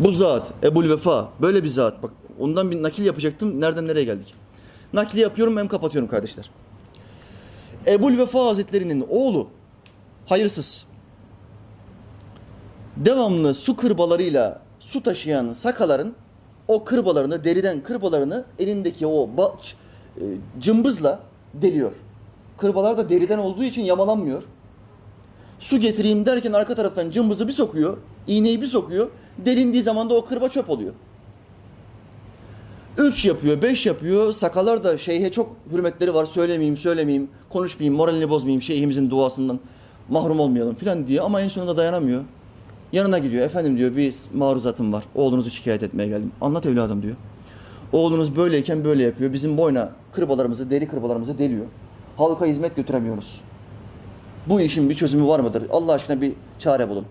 Bu zat Ebul Vefa böyle bir zat. Bak ondan bir nakil yapacaktım. Nereden nereye geldik? Nakli yapıyorum hem kapatıyorum kardeşler. Ebul Vefa Hazretleri'nin oğlu hayırsız. Devamlı su kırbalarıyla su taşıyan sakaların o kırbalarını, deriden kırbalarını elindeki o e, cımbızla deliyor. Kırbalar da deriden olduğu için yamalanmıyor. Su getireyim derken arka taraftan cımbızı bir sokuyor, iğneyi bir sokuyor. Delindiği zaman da o kırba çöp oluyor. Üç yapıyor, beş yapıyor. Sakalar da şeyhe çok hürmetleri var. Söylemeyeyim, söylemeyeyim, konuşmayayım, moralini bozmayayım, şeyhimizin duasından mahrum olmayalım filan diye. Ama en sonunda dayanamıyor. Yanına gidiyor. Efendim diyor bir maruzatım var. Oğlunuzu şikayet etmeye geldim. Anlat evladım diyor. Oğlunuz böyleyken böyle yapıyor. Bizim boyna kırbalarımızı, deri kırbalarımızı deliyor. Halka hizmet götüremiyoruz. Bu işin bir çözümü var mıdır? Allah aşkına bir çare bulun.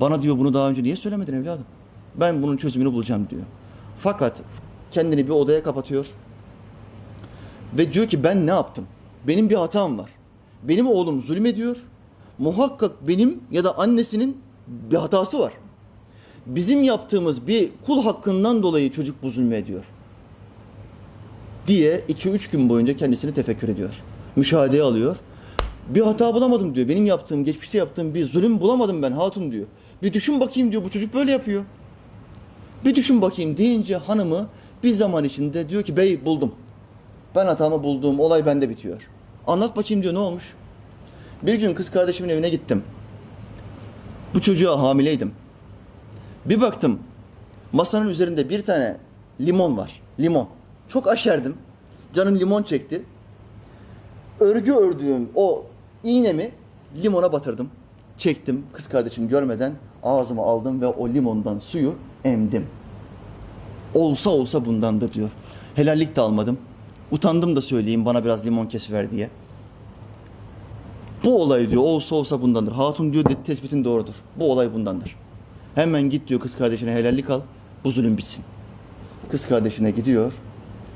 Bana diyor bunu daha önce niye söylemedin evladım? Ben bunun çözümünü bulacağım diyor. Fakat kendini bir odaya kapatıyor. Ve diyor ki ben ne yaptım? Benim bir hatam var. Benim oğlum zulmediyor. Muhakkak benim ya da annesinin bir hatası var. Bizim yaptığımız bir kul hakkından dolayı çocuk bu zulmü ediyor. Diye 2-3 gün boyunca kendisini tefekkür ediyor. Müşahedeye alıyor. Bir hata bulamadım diyor. Benim yaptığım, geçmişte yaptığım bir zulüm bulamadım ben hatun diyor. Bir düşün bakayım diyor. Bu çocuk böyle yapıyor. Bir düşün bakayım deyince hanımı bir zaman içinde diyor ki bey buldum. Ben hatamı buldum. Olay bende bitiyor. Anlat bakayım diyor ne olmuş? Bir gün kız kardeşimin evine gittim. Bu çocuğa hamileydim. Bir baktım masanın üzerinde bir tane limon var. Limon. Çok aşerdim. Canım limon çekti. Örgü ördüğüm o iğnemi limona batırdım. Çektim kız kardeşim görmeden ağzıma aldım ve o limondan suyu emdim. Olsa olsa bundandır diyor. Helallik de almadım. Utandım da söyleyeyim bana biraz limon kesiver diye. Bu olay diyor olsa olsa bundandır. Hatun diyor tespitin doğrudur. Bu olay bundandır. Hemen git diyor kız kardeşine helallik al. Bu zulüm bitsin. Kız kardeşine gidiyor.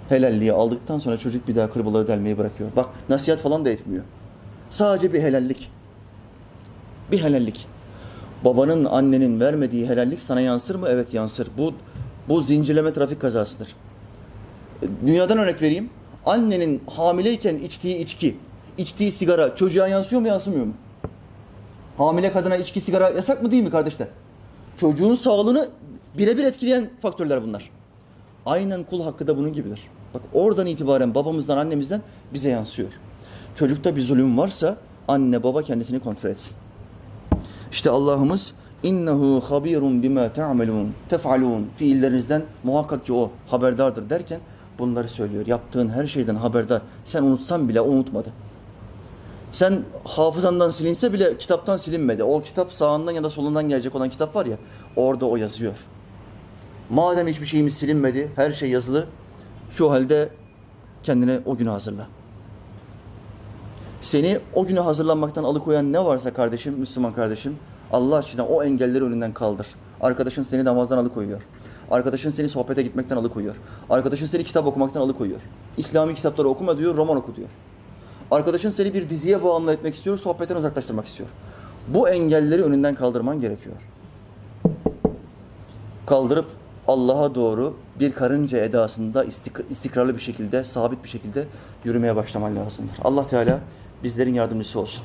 Helalliği aldıktan sonra çocuk bir daha kırbaları delmeyi bırakıyor. Bak nasihat falan da etmiyor. Sadece bir helallik. Bir helallik. Babanın, annenin vermediği helallik sana yansır mı? Evet yansır. Bu bu zincirleme trafik kazasıdır. Dünyadan örnek vereyim. Annenin hamileyken içtiği içki, içtiği sigara çocuğa yansıyor mu yansımıyor mu? Hamile kadına içki sigara yasak mı değil mi kardeşler? Çocuğun sağlığını birebir etkileyen faktörler bunlar. Aynen kul hakkı da bunun gibidir. Bak oradan itibaren babamızdan annemizden bize yansıyor. Çocukta bir zulüm varsa anne baba kendisini kontrol etsin. İşte Allah'ımız innehu habirun bima ta'melun tef'alun fiillerinizden muhakkak ki o haberdardır derken bunları söylüyor. Yaptığın her şeyden haberdar. Sen unutsan bile unutmadı. Sen hafızandan silinse bile kitaptan silinmedi. O kitap sağından ya da solundan gelecek olan kitap var ya orada o yazıyor. Madem hiçbir şeyimiz silinmedi, her şey yazılı. Şu halde kendine o günü hazırla. Seni o güne hazırlanmaktan alıkoyan ne varsa kardeşim, Müslüman kardeşim, Allah aşkına o engelleri önünden kaldır. Arkadaşın seni namazdan alıkoyuyor. Arkadaşın seni sohbete gitmekten alıkoyuyor. Arkadaşın seni kitap okumaktan alıkoyuyor. İslami kitapları okuma diyor, roman oku diyor. Arkadaşın seni bir diziye bağımlı etmek istiyor, sohbetten uzaklaştırmak istiyor. Bu engelleri önünden kaldırman gerekiyor. Kaldırıp Allah'a doğru bir karınca edasında istik- istikrarlı bir şekilde, sabit bir şekilde yürümeye başlaman lazımdır. Allah Teala bizlerin yardımcısı olsun.